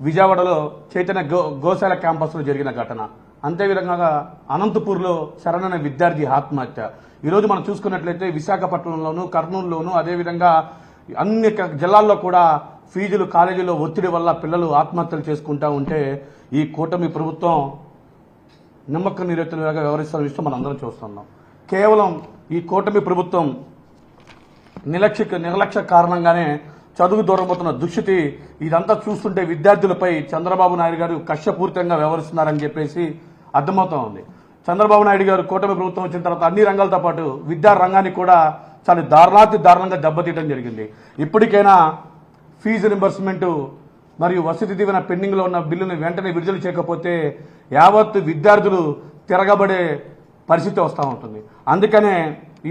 విజయవాడలో చైతన్య గో గోశాల క్యాంపస్లో జరిగిన ఘటన. అంతేవిధంగా అనంతపూర్లో శరణన విద్యార్థి ఆత్మహత్య. ఈరోజు మనం చూసుకున్నట్లయితే విశాఖపట్నంలోను కర్నూలులోను అదేవిధంగా అన్ని జిల్లాల్లో కూడా ఫీజులు కాలేజీలో ఒత్తిడి వల్ల పిల్లలు ఆత్మహత్యలు చేసుకుంటా ఉంటే ఈ కూటమి ప్రభుత్వం నిమ్మక్క నీరెత్తులుగా వ్యవహరిస్తున్న విషయం మనం అందరం చూస్తున్నాం. కేవలం ఈ కూటమి ప్రభుత్వం నిర్లక్ష్య నిర్లక్ష్య కారణంగానే చదువు దూరమవుతున్న దుస్థితి ఇదంతా చూస్తుంటే విద్యార్థులపై చంద్రబాబు నాయుడు గారు కష్టపూరితంగా వ్యవహరిస్తున్నారని చెప్పేసి అర్థమవుతా ఉంది. చంద్రబాబు నాయుడు గారు కూటమి ప్రభుత్వం వచ్చిన తర్వాత అన్ని రంగాలతో పాటు విద్యా రంగాన్ని కూడా చాలా దారుణాతి దారుణంగా దెబ్బతీయడం జరిగింది. ఇప్పటికైనా ఫీజు రింబర్స్మెంట్ మరియు వసతి దీవెన పెండింగ్లో ఉన్న బిల్లును వెంటనే విడుదల చేయకపోతే యావత్ విద్యార్థులు తిరగబడే పరిస్థితి వస్తూ ఉంటుంది. అందుకనే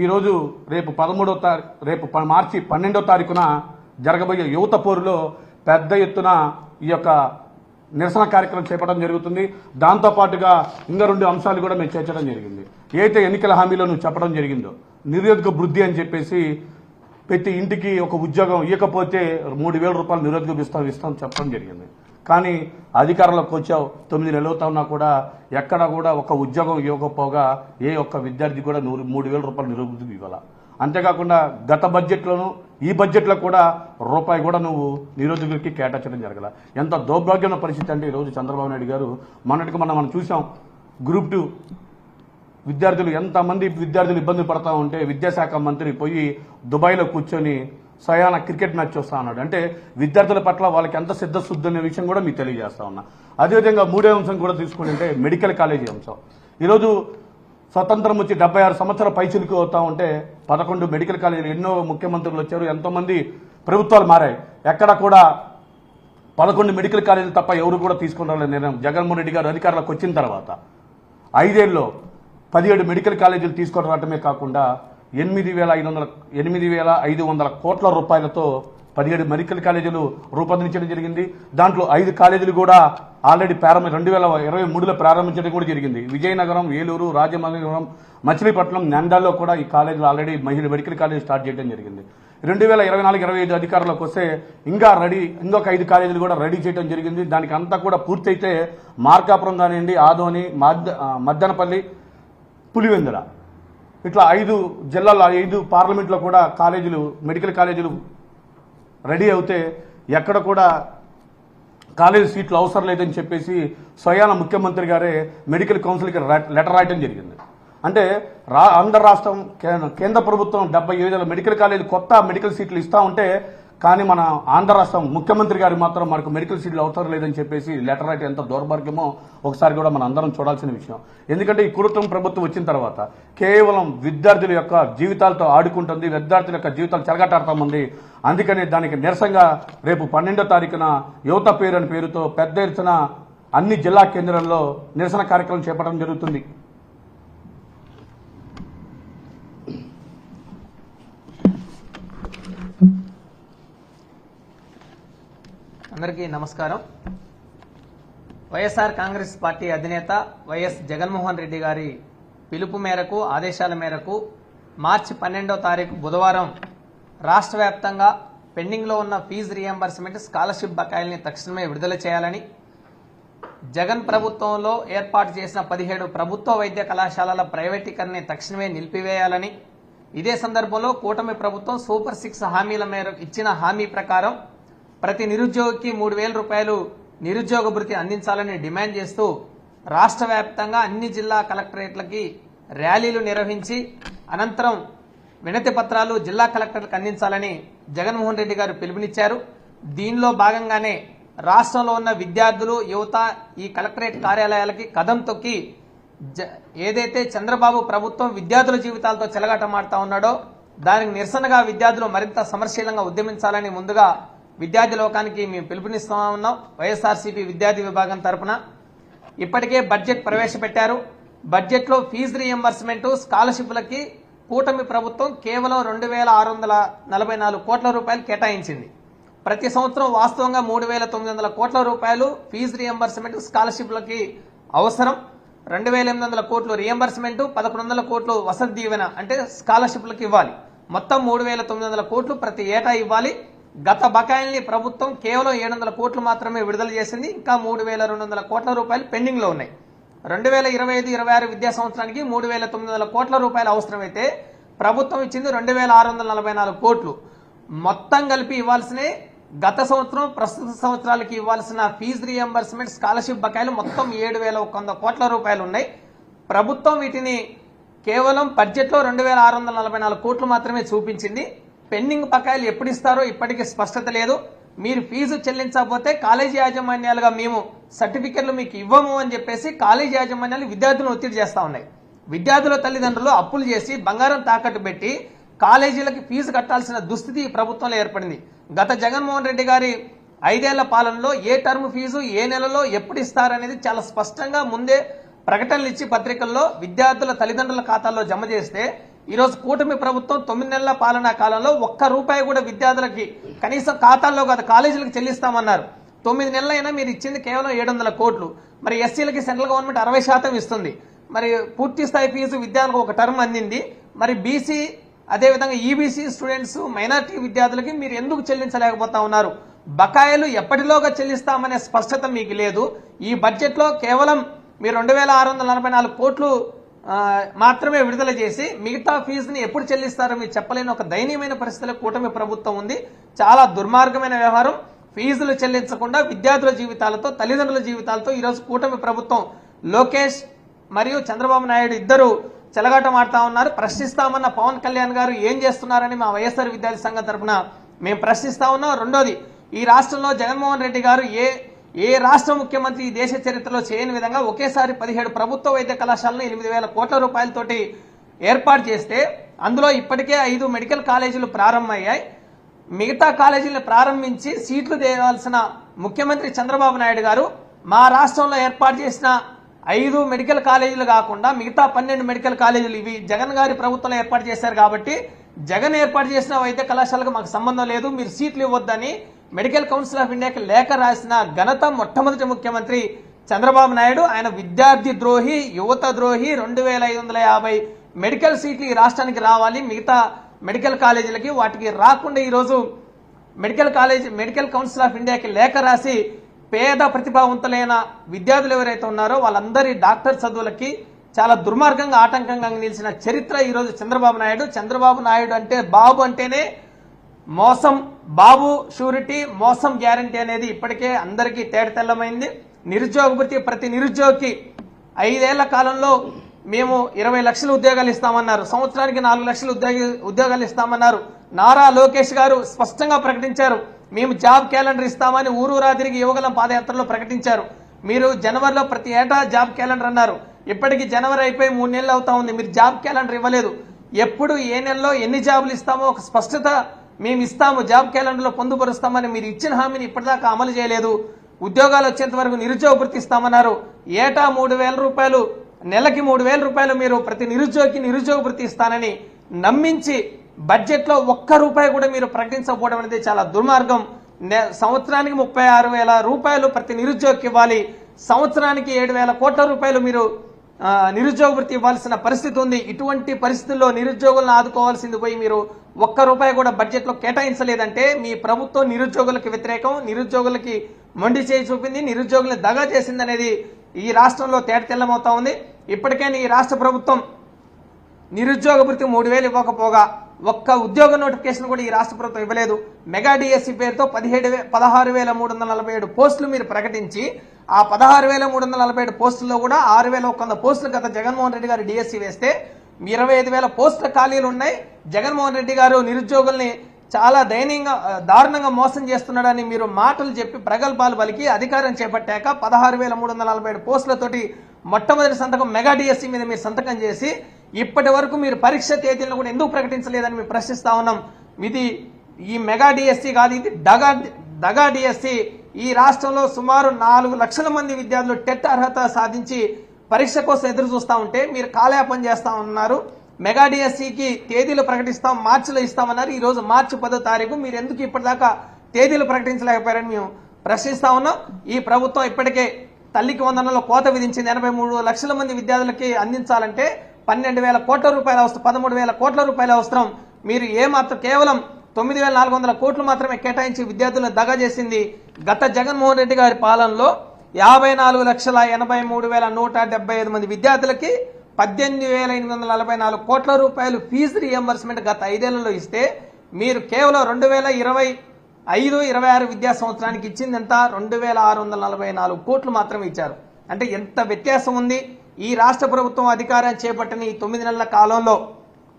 ఈరోజు రేపు పదమూడో తారీఖు రేపు మార్చి పన్నెండో తారీఖున జరగబోయే యువత పోరులో పెద్ద ఎత్తున ఈ యొక్క నిరసన కార్యక్రమం చేపట్టడం జరుగుతుంది. దాంతోపాటుగా ఇంకా రెండు అంశాలు కూడా మేము చేర్చడం జరిగింది. ఏదైతే ఎన్నికల హామీలో నువ్వు చెప్పడం జరిగిందో నిరుద్యోగ వృద్ధి అని చెప్పేసి ప్రతి ఇంటికి ఒక ఉద్యోగం ఇవ్వకపోతే మూడు వేల రూపాయలు నిరుద్యోగ ఇస్తాం ఇస్తాం చెప్పడం జరిగింది. కానీ అధికారంలోకి వచ్చావు తొమ్మిది నెలలు అవుతా ఉన్నా కూడా ఎక్కడ కూడా ఒక ఉద్యోగం ఇవ్వకపోగా ఏ ఒక్క విద్యార్థి కూడా నూరు మూడు వేల రూపాయలు నిరుద్యోగం ఇవ్వాల? అంతేకాకుండా గత బడ్జెట్లోనూ ఈ బడ్జెట్లో కూడా రూపాయి కూడా నువ్వు నిరుద్యోగులకి కేటాయించడం జరగల. ఎంత దౌర్భాగ్యమైన పరిస్థితి అంటే ఈరోజు చంద్రబాబు నాయుడు గారు మొన్నటికి మనం మనం చూసాం గ్రూప్ టూ విద్యార్థులు ఎంతమంది విద్యార్థులు ఇబ్బంది పడతా ఉంటే విద్యాశాఖ మంత్రి పోయి దుబాయ్లో కూర్చొని సయాన క్రికెట్ మ్యాచ్ చూస్తా ఉన్నాడు. అంటే విద్యార్థుల పట్ల వాళ్ళకి ఎంత సిద్ధశుద్ధి అనే విషయం కూడా మీకు తెలియజేస్తా ఉన్నా. అదేవిధంగా మూడో అంశం కూడా తీసుకుంటే మెడికల్ కాలేజీ అంశం. ఈరోజు స్వతంత్రం వచ్చి డెబ్బై ఆరు సంవత్సరాల పైచిలకు అవుతా ఉంటే పదకొండు మెడికల్ కాలేజీలు ఎన్నో ముఖ్యమంత్రులు వచ్చారు ఎంతోమంది ప్రభుత్వాలు మారాయి. ఎక్కడ కూడా పదకొండు మెడికల్ కాలేజీలు తప్ప ఎవరు కూడా తీసుకుని నిర్ణయం. జగన్మోహన్ రెడ్డి గారు అధికారంలోకి వచ్చిన తర్వాత ఐదేళ్ళలో పదిహేడు మెడికల్ కాలేజీలు తీసుకొని రావటమే కాకుండా ఎనిమిది వేల ఐదు వందల ఎనిమిది వేల ఐదు వందల కోట్ల రూపాయలతో పదిహేడు మెడికల్ కాలేజీలు రూపొందించడం జరిగింది. దాంట్లో ఐదు కాలేజీలు కూడా ఆల్రెడీ ప్రారంభ రెండు వేల ఇరవై మూడులో ప్రారంభించడం కూడా జరిగింది. విజయనగరం ఏలూరు రాజమహేంద్రవరం మచిలీపట్నం నంద్యాలలో కూడా ఈ కాలేజీలు ఆల్రెడీ మహిళ మెడికల్ కాలేజ్ స్టార్ట్ చేయడం జరిగింది. రెండు వేల ఇరవై నాలుగు ఇరవై ఐదు అధికారులకు వస్తే ఇంకా రెడీ ఇంకొక ఐదు కాలేజీలు కూడా రెడీ చేయడం జరిగింది. దానికి అంతా కూడా పూర్తయితే మార్కాపురం కానివ్వండి ఆదోని మద్ద మద్దనపల్లి పులివెందుల. ఇట్లా ఐదు జిల్లాల్లో ఐదు పార్లమెంట్లో కూడా కాలేజీలు మెడికల్ కాలేజీలు రెడీ అవుతే ఎక్కడ కూడా కాలేజీ సీట్లు అవసరం లేదని చెప్పేసి స్వయాన ముఖ్యమంత్రి గారే మెడికల్ కౌన్సిల్కి లెటర్ రాయటం జరిగింది. అంటే రా ఆంధ్ర రాష్ట్రం కేంద్ర ప్రభుత్వం డెబ్బై ఏడు మెడికల్ కాలేజీ కొత్త మెడికల్ సీట్లు ఇస్తా ఉంటే కానీ మన ఆంధ్ర రాష్ట్రం ముఖ్యమంత్రి గారు మాత్రం మనకు మెడికల్ సీట్లు అవసరం లేదని చెప్పేసి లెటర్ రైట్ ఎంత దౌర్భాగ్యమో ఒకసారి కూడా మన అందరం చూడాల్సిన విషయం. ఎందుకంటే ఈ కులత్వం ప్రభుత్వం వచ్చిన తర్వాత కేవలం విద్యార్థుల యొక్క జీవితాలతో ఆడుకుంటుంది విద్యార్థుల యొక్క జీవితాలు చెలగటాడుతామంది అందుకని దానికి నిరసనగా రేపు పన్నెండో తారీఖున యువత పేరు అని పేరుతో పెద్ద ఎత్తున అన్ని జిల్లా కేంద్రాల్లో నిరసన కార్యక్రమం చేపట్టడం జరుగుతుంది. అందరికీ నమస్కారం. వైఎస్ఆర్ కాంగ్రెస్ పార్టీ అధినేత వైఎస్ జగన్మోహన్ రెడ్డి గారి పిలుపు మేరకు ఆదేశాల మేరకు మార్చి పన్నెండో తారీఖు బుధవారం రాష్ట్ర వ్యాప్తంగా పెండింగ్లో ఉన్న ఫీజు రియంబర్స్మెంట్ స్కాలర్షిప్ బకాయిల్ని తక్షణమే విడుదల చేయాలని జగన్ ప్రభుత్వంలో ఏర్పాటు చేసిన పదిహేడు ప్రభుత్వ వైద్య కళాశాలల ప్రైవేటీకరణని తక్షణమే నిలిపివేయాలని ఇదే సందర్భంలో కూటమి ప్రభుత్వం సూపర్ సిక్స్ హామీల మేరకు ఇచ్చిన హామీ ప్రకారం ప్రతి నిరుద్యోగికి మూడు వేల రూపాయలు నిరుద్యోగ భృతి అందించాలని డిమాండ్ చేస్తూ రాష్ట్ర వ్యాప్తంగా అన్ని జిల్లా కలెక్టరేట్లకి ర్యాలీలు నిర్వహించి అనంతరం వినతి పత్రాలు జిల్లా కలెక్టర్లకు అందించాలని జగన్మోహన్ రెడ్డి గారు పిలుపునిచ్చారు. దీనిలో భాగంగానే రాష్ట్రంలో ఉన్న విద్యార్థులు యువత ఈ కలెక్టరేట్ కార్యాలయాలకి కదం తొక్కి జ- ఏదైతే చంద్రబాబు ప్రభుత్వం విద్యార్థుల జీవితాలతో చెలగాటమాడుతా ఉన్నాడో దానికి నిరసనగా విద్యార్థులు మరింత సమరశీలంగా ఉద్యమించాలని ముందుగా విద్యార్థి లోకానికి మేము పిలుపునిస్తా ఉన్నాం. వైఎస్ఆర్సీపీ విద్యార్థి విభాగం తరపున. ఇప్పటికే బడ్జెట్ ప్రవేశపెట్టారు. బడ్జెట్లో ఫీజు రీఎంబర్స్మెంట్ స్కాలర్షిప్లకి కూటమి ప్రభుత్వం కేవలం రెండు వేల ఆరు వందల నలభై నాలుగు కోట్ల రూపాయలు కేటాయించింది. ప్రతి సంవత్సరం వాస్తవంగా మూడు వేల తొమ్మిది వందల కోట్ల రూపాయలు ఫీజు రియంబర్స్మెంట్ స్కాలర్షిప్లకి అవసరం. రెండు వేల ఎనిమిది వందల కోట్లు రియంబర్స్మెంట్ పదకొండు వందల కోట్లు వసతి దీవెన అంటే స్కాలర్షిప్లకు ఇవ్వాలి. మొత్తం మూడు వేల తొమ్మిది వందల కోట్లు ప్రతి ఏటా ఇవ్వాలి. గత బకాయిల్ని ప్రభుత్వం కేవలం ఏడు వందల కోట్లు మాత్రమే విడుదల చేసింది. ఇంకా మూడు వేల రెండు వందల కోట్ల రూపాయలు పెండింగ్లో ఉన్నాయి. రెండు వేల ఇరవై ఐదు ఇరవై ఆరు విద్యా సంవత్సరానికి మూడు వేల తొమ్మిది వందల కోట్ల రూపాయలు అవసరమైతే ప్రభుత్వం ఇచ్చింది రెండు వేల ఆరు వందల నలభై నాలుగు కోట్లు. మొత్తం కలిపి ఇవ్వాల్సినవి గత సంవత్సరం ప్రస్తుత సంవత్సరాలకి ఇవ్వాల్సిన ఫీజు రియంబర్స్మెంట్ స్కాలర్షిప్ బకాయిలు మొత్తం ఏడు వేల ఒక వంద కోట్ల రూపాయలు ఉన్నాయి. ప్రభుత్వం వీటిని కేవలం బడ్జెట్లో రెండు వేల ఆరు వందల నలభై నాలుగు కోట్లు మాత్రమే చూపించింది. పెండింగ్ బకాయిలు ఎప్పుడు ఇస్తారో ఇప్పటికీ స్పష్టత లేదు. మీరు ఫీజు చెల్లించకపోతే కాలేజీ యాజమాన్యాలుగా మేము సర్టిఫికెట్లు మీకు ఇవ్వము అని చెప్పేసి కాలేజీ యాజమాన్యాలు విద్యార్థులను ఒత్తిడి చేస్తా ఉన్నాయి. విద్యార్థుల తల్లిదండ్రులు అప్పులు చేసి బంగారం తాకట్టు పెట్టి కాలేజీలకి ఫీజు కట్టాల్సిన దుస్థితి ఈ ప్రభుత్వంలో ఏర్పడింది. గత జగన్మోహన్ రెడ్డి గారి ఐదేళ్ళ పాలనలో ఏ టర్మ్ ఫీజు ఏ నెలలో ఎప్పుడు ఇస్తారనేది చాలా స్పష్టంగా ముందే ప్రకటనలు ఇచ్చి పత్రికల్లో విద్యార్థుల తల్లిదండ్రుల ఖాతాల్లో జమ చేస్తే ఈరోజు కూటమి ప్రభుత్వం తొమ్మిది నెలల పాలనా కాలంలో ఒక్క రూపాయి కూడా విద్యార్థులకి కనీసం ఖాతాల్లో కాదు కాలేజీలకు చెల్లిస్తామన్నారు. తొమ్మిది నెలలైనా మీరు ఇచ్చింది కేవలం ఏడు వందల కోట్లు. మరి ఎస్సీలకి సెంట్రల్ గవర్నమెంట్ అరవై శాతం ఇస్తుంది. మరి పూర్తి స్థాయి ఫీజు విద్యార్థులకు ఒక టర్మ్ అందింది. మరి బీసీ అదేవిధంగా ఈబీసీ స్టూడెంట్స్ మైనార్టీ విద్యార్థులకి మీరు ఎందుకు చెల్లించలేకపోతా ఉన్నారు? బకాయిలు ఎప్పటిలోగా చెల్లిస్తామనే స్పష్టత మీకు లేదు. ఈ బడ్జెట్లో కేవలం మీరు రెండు వేల ఆరు వందల నలభై నాలుగు కోట్లు మాత్రమే విడుదల చేసి మిగతా ఫీజుని ఎప్పుడు చెల్లిస్తారో మీరు చెప్పలేని ఒక దయనీయమైన పరిస్థితిలో కూటమి ప్రభుత్వం ఉంది. చాలా దుర్మార్గమైన వ్యవహారం. ఫీజులు చెల్లించకుండా విద్యార్థుల జీవితాలతో తల్లిదండ్రుల జీవితాలతో ఈరోజు కూటమి ప్రభుత్వం లోకేష్ మరియు చంద్రబాబు నాయుడు ఇద్దరు చెలగాటం ఆడుతా ఉన్నారు. ప్రశ్నిస్తామన్న పవన్ కళ్యాణ్ గారు ఏం చేస్తున్నారని మా వైఎస్ఆర్ విద్యార్థి సంఘం తరఫున మేము ప్రశ్నిస్తా ఉన్నాం. రెండోది ఈ రాష్ట్రంలో జగన్మోహన్ రెడ్డి గారు ఏ ఏ రాష్ట్ర ముఖ్యమంత్రి ఈ దేశ చరిత్రలో చేయని విధంగా ఒకేసారి పదిహేడు ప్రభుత్వ వైద్య కళాశాలను ఎనిమిది వేల కోట్ల రూపాయలతోటి ఏర్పాటు చేస్తే అందులో ఇప్పటికే ఐదు మెడికల్ కాలేజీలు ప్రారంభమయ్యాయి. మిగతా కాలేజీలను ప్రారంభించి సీట్లు తేవాల్సిన ముఖ్యమంత్రి చంద్రబాబు నాయుడు గారు మా రాష్ట్రంలో ఏర్పాటు చేసిన ఐదు మెడికల్ కాలేజీలు కాకుండా మిగతా పన్నెండు మెడికల్ కాలేజీలు ఇవి జగన్ గారి ప్రభుత్వంలో ఏర్పాటు చేశారు కాబట్టి జగన్ ఏర్పాటు చేసిన వైద్య కళాశాలకు మాకు సంబంధం లేదు. మీరు సీట్లు ఇవ్వద్దని మెడికల్ కౌన్సిల్ ఆఫ్ ఇండియాకి లేఖ రాసిన ఘనత మొట్టమొదటి ముఖ్యమంత్రి చంద్రబాబు నాయుడు. ఆయన విద్యార్థి ద్రోహి యువత ద్రోహి. రెండు వేల ఐదు వందల యాభై మెడికల్ సీట్లు ఈ రాష్ట్రానికి రావాలి. మిగతా మెడికల్ కాలేజీలకి వాటికి రాకుండా ఈరోజు medical college medical council of ఇండియాకి లేఖ రాసి పేద ప్రతిభావంతులైన విద్యార్థులు ఎవరైతే ఉన్నారో వాళ్ళందరి డాక్టర్ చదువులకి చాలా దుర్మార్గంగా ఆటంకంగా నిలిచిన చరిత్ర ఈరోజు చంద్రబాబు నాయుడు. చంద్రబాబు నాయుడు అంటే బాబు అంటేనే మోసం బాబు షూరిటీ మోసం గ్యారంటీ అనేది ఇప్పటికే అందరికీ తేటతెల్లమైంది. నిరుద్యోగ భృతి ప్రతి నిరుద్యోగికి ఐదేళ్ళ కాలంలో మేము ఇరవై లక్షల ఉద్యోగాలు ఇస్తామన్నారు. సంవత్సరానికి నాలుగు లక్షల ఉద్యోగ ఉద్యోగాలు ఇస్తామన్నారు. నారా లోకేష్ గారు స్పష్టంగా ప్రకటించారు. మేము జాబ్ క్యాలెండర్ ఇస్తామని ఊరూరా తిరిగి యువగలం పాదయాత్రలో ప్రకటించారు. మీరు జనవరిలో ప్రతి ఏటా జాబ్ క్యాలెండర్ అన్నారు. ఇప్పటికీ జనవరి అయిపోయి మూడు నెలలు అవుతా ఉంది. మీరు జాబ్ క్యాలెండర్ ఇవ్వలేదు. ఎప్పుడు ఏ నెలలో ఎన్ని జాబులు ఇస్తామో ఒక స్పష్టత మేము ఇస్తాము జాబ్ క్యాలెండర్లో పొందుపరుస్తామని మీరు ఇచ్చిన హామీని ఇప్పటిదాకా అమలు చేయలేదు. ఉద్యోగాలు వచ్చేంత వరకు నిరుద్యోగ ఇస్తామన్నారు. ఏటా మూడు వేల రూపాయలు నెలకి మూడు వేల రూపాయలు మీరు ప్రతి నిరుద్యోగికి నిరుద్యోగ ఇస్తానని నమ్మించి బడ్జెట్లో ఒక్క రూపాయి కూడా మీరు ప్రకటించకపోవడం అనేది చాలా దుర్మార్గం. సంవత్సరానికి ముప్పై ఆరు వేల రూపాయలు ప్రతి నిరుద్యోగికి ఇవ్వాలి. సంవత్సరానికి ఏడు వేల కోట్ల రూపాయలు మీరు నిరుద్యోగ వృత్తి ఇవ్వాల్సిన పరిస్థితి ఉంది. ఇటువంటి పరిస్థితుల్లో నిరుద్యోగులను ఆదుకోవాల్సింది పోయి మీరు ఒక్క రూపాయి కూడా బడ్జెట్లో కేటాయించలేదంటే మీ ప్రభుత్వం నిరుద్యోగులకు వ్యతిరేకం నిరుద్యోగులకి మొండి చేయి చూపింది నిరుద్యోగులను దగా చేసింది అనేది ఈ రాష్ట్రంలో తేటతెల్లమవుతా ఉంది. ఇప్పటికైనా ఈ రాష్ట్ర ప్రభుత్వం నిరుద్యోగ భృతి మూడు వేలు ఇవ్వకపోగా ఒక్క ఉద్యోగ నోటిఫికేషన్ కూడా ఈ రాష్ట్ర ప్రభుత్వం ఇవ్వలేదు. మెగా డిఎస్సి పేరుతో పదిహేడు పదహారు వేల మూడు వందల నలభై ఏడు పోస్టులు మీరు ప్రకటించి ఆ పదహారు వేల మూడు వందల నలభై ఏడు పోస్టుల్లో కూడా ఆరు వేల ఒక వంద పోస్టులు గత జగన్మోహన్ రెడ్డి గారు డిఎస్సి వేస్తే ఇరవై ఐదు వేల పోస్టుల ఖాళీలు ఉన్నాయి. జగన్మోహన్ రెడ్డి గారు నిరుద్యోగుల్ని చాలా దయనీయంగా దారుణంగా మోసం చేస్తున్నాడని మీరు మాటలు చెప్పి ప్రగల్భాలు పలికి అధికారం చేపట్టాక పదహారు వేల మూడు వందల నలభై ఏడు పోస్టులతోటి మొట్టమొదటి సంతకం మెగా డిఎస్సి మీద మీరు సంతకం చేసి ఇప్పటి వరకు మీరు పరీక్ష తేదీలను కూడా ఎందుకు ప్రకటించలేదని మేము ప్రశ్నిస్తా ఉన్నాం. ఇది ఈ మెగా డిఎస్సి కాదు ఇది డగా డగా డిఎస్సి ఈ రాష్ట్రంలో సుమారు నాలుగు లక్షల మంది విద్యార్థులు టెట్ అర్హత సాధించి పరీక్ష కోసం ఎదురు చూస్తూ ఉంటే మీరు కాలయాపన చేస్తా ఉన్నారు. మెగా డిఎస్సికి తేదీలు ప్రకటిస్తాం మార్చిలో ఇస్తామన్నారు. ఈరోజు మార్చి పదో తారీఖు. మీరు ఎందుకు ఇప్పటిదాకా తేదీలు ప్రకటించలేకపోయారని మేము ప్రశ్నిస్తా ఉన్నాం. ఈ ప్రభుత్వం ఇప్పటికే తల్లికి వందనలో కోత విధించింది. ఎనభై మూడు లక్షల మంది విద్యార్థులకి అందించాలంటే పన్నెండు వేల కోట్ల రూపాయల అవసరం పదమూడు వేల కోట్ల రూపాయల అవసరం. మీరు ఏమాత్రం కేవలం తొమ్మిది వేల నాలుగు వందల కోట్లు మాత్రమే కేటాయించి విద్యార్థులను దగా చేసింది గత జగన్మోహన్ రెడ్డి గారి పాలనలో యాభై నాలుగు లక్షల ఎనభై మూడు వేల నూట డెబ్బై ఐదు మంది విద్యార్థులకి పద్దెనిమిది వేల ఎనిమిది వందల నలభై నాలుగు కోట్ల రూపాయలు ఫీజు రియంబర్స్మెంట్ గత ఐదేళ్ళలో ఇస్తే మీరు కేవలం రెండు వేల ఇరవై ఐదు ఇరవై ఆరు విద్యా సంవత్సరానికి ఇచ్చింది ఎంత రెండు వేల ఆరు వందల నలభై నాలుగు కోట్లు మాత్రమే ఇచ్చారు. అంటే ఎంత వ్యత్యాసం ఉంది? ఈ రాష్ట్ర ప్రభుత్వం అధికారం చేపట్టిన ఈ తొమ్మిది నెలల కాలంలో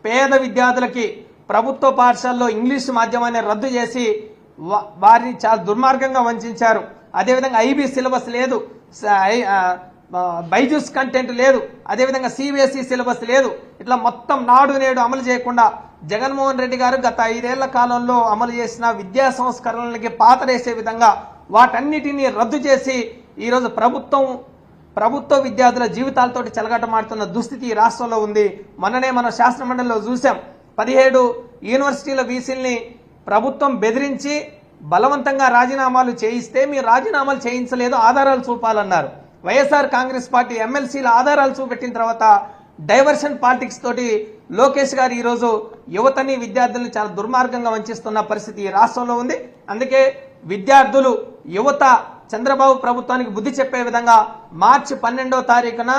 పేద విద్యార్థులకి ప్రభుత్వ పాఠశాలలో ఇంగ్లీష్ మాధ్యమాన్ని రద్దు చేసి వారిని చాలా దుర్మార్గంగా వంచారు. అదేవిధంగా ఐబీ సిలబస్ లేదు. బైజూస్ కంటెంట్ లేదు. అదేవిధంగా సిబిఎస్ఈ సిలబస్ లేదు. ఇట్లా మొత్తం నాడు నేడు అమలు చేయకుండా జగన్మోహన్ రెడ్డి గారు గత ఐదేళ్ళ కాలంలో అమలు చేసిన విద్యా సంస్కరణలకి పాతరేసే విధంగా వాటన్నిటినీ రద్దు చేసి ఈరోజు ప్రభుత్వం ప్రభుత్వ విద్యార్థుల జీవితాలతోటి చెలగటమాడుతున్న దుస్థితి ఈ రాష్ట్రంలో ఉంది. మొన్ననే మనం శాసనమండలిలో చూసాం పదిహేడు యూనివర్సిటీల వీసీల్ని ప్రభుత్వం బెదిరించి బలవంతంగా రాజీనామాలు చేయిస్తే మీరు రాజీనామాలు చేయించలేదు ఆధారాలు చూపాలన్నారు. వైఎస్ఆర్ కాంగ్రెస్ పార్టీ ఎమ్మెల్సీల ఆధారాలు చూపెట్టిన తర్వాత డైవర్షన్ పాలిటిక్స్ తోటి లోకేష్ గారు ఈరోజు యువతని విద్యార్థులను చాలా దుర్మార్గంగా వంచిస్తున్న పరిస్థితి ఈ రాష్ట్రంలో ఉంది. అందుకే విద్యార్థులు యువత చంద్రబాబు ప్రభుత్వానికి బుద్ధి చెప్పే విధంగా మార్చి పన్నెండో తారీఖున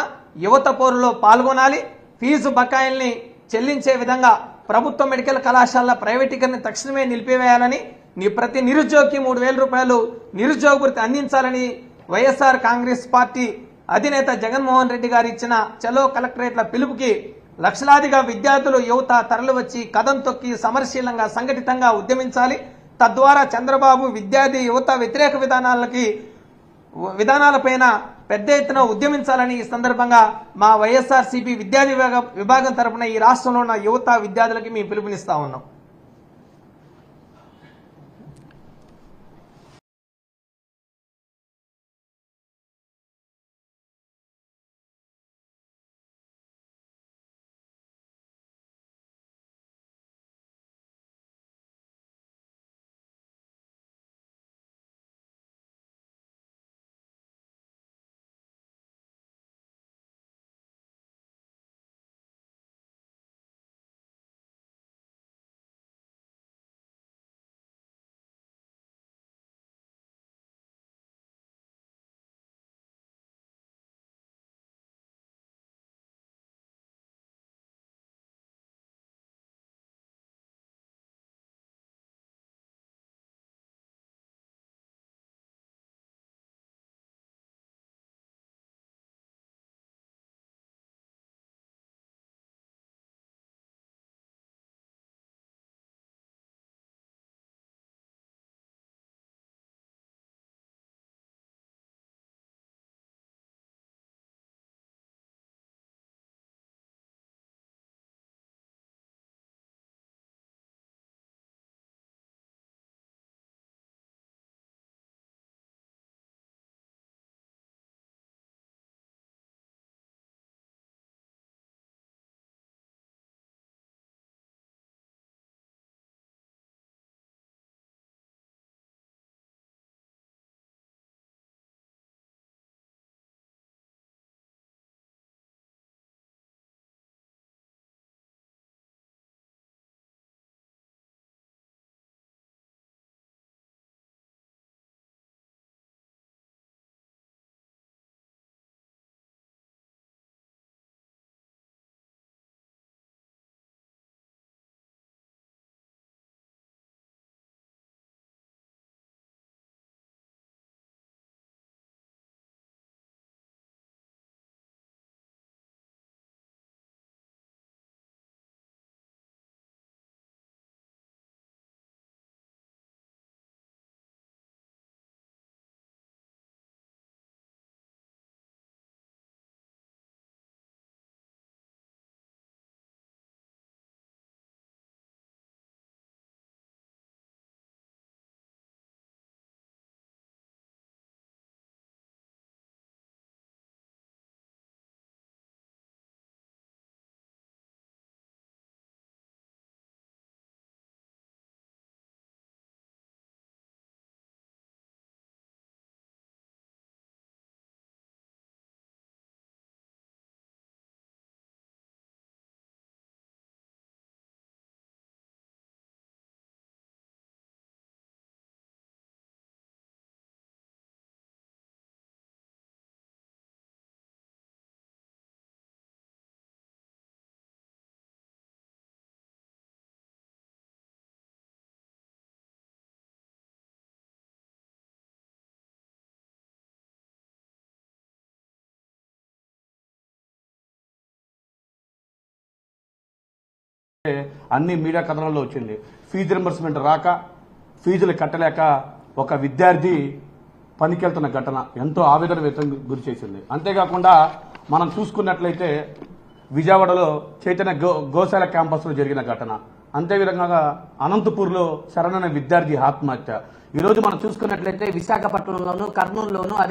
యువత పోరులో పాల్గొనాలి. ఫీజు బకాయిల్ని చెల్లించే విధంగా ప్రభుత్వ మెడికల్ కళాశాలల ప్రైవేటీకరణ తక్షణమే నిలిపివేయాలని నీ ప్రతి నిరుద్యోగికి మూడు వేల రూపాయలు నిరుద్యోగ వృత్తి అందించాలని వైఎస్ఆర్ కాంగ్రెస్ పార్టీ అధినేత జగన్మోహన్ రెడ్డి గారు ఇచ్చిన చలో కలెక్టరేట్ల పిలుపుకి లక్షలాదిగా విద్యార్థులు యువత తరలివచ్చి కదం తొక్కి సమరశీలంగా సంఘటితంగా ఉద్యమించాలి. తద్వారా చంద్రబాబు విద్యార్థి యువత వ్యతిరేక విధానాలకి విధానాలపైన పెద్ద ఎత్తున ఉద్యమించాలని ఈ సందర్భంగా మా వైఎస్ఆర్ సిపి విద్యార్థి విభాగం విభాగం తరపున ఈ రాష్ట్రంలో ఉన్న యువత విద్యార్థులకి మేము పిలుపునిస్తా ఉన్నాం. అన్ని మీడియా కథనాల్లో వచ్చింది. ఫీజు రింబర్స్మెంట్ రాక ఫీజులు కట్టలేక ఒక విద్యార్థి పనికెళ్తున్న ఘటన ఎంతో ఆవేదన వ్యక్తం గురి చేసింది. అంతేకాకుండా మనం చూసుకున్నట్లయితే విజయవాడలో చైతన్య గో గోశాల క్యాంపస్లో జరిగిన ఘటన. అంతేవిధంగా అనంతపూర్లో శరణన విద్యార్థి ఆత్మహత్య. ఈరోజు మనం చూసుకున్నట్లయితే విశాఖపట్నంలోను కర్నూలులోను అదే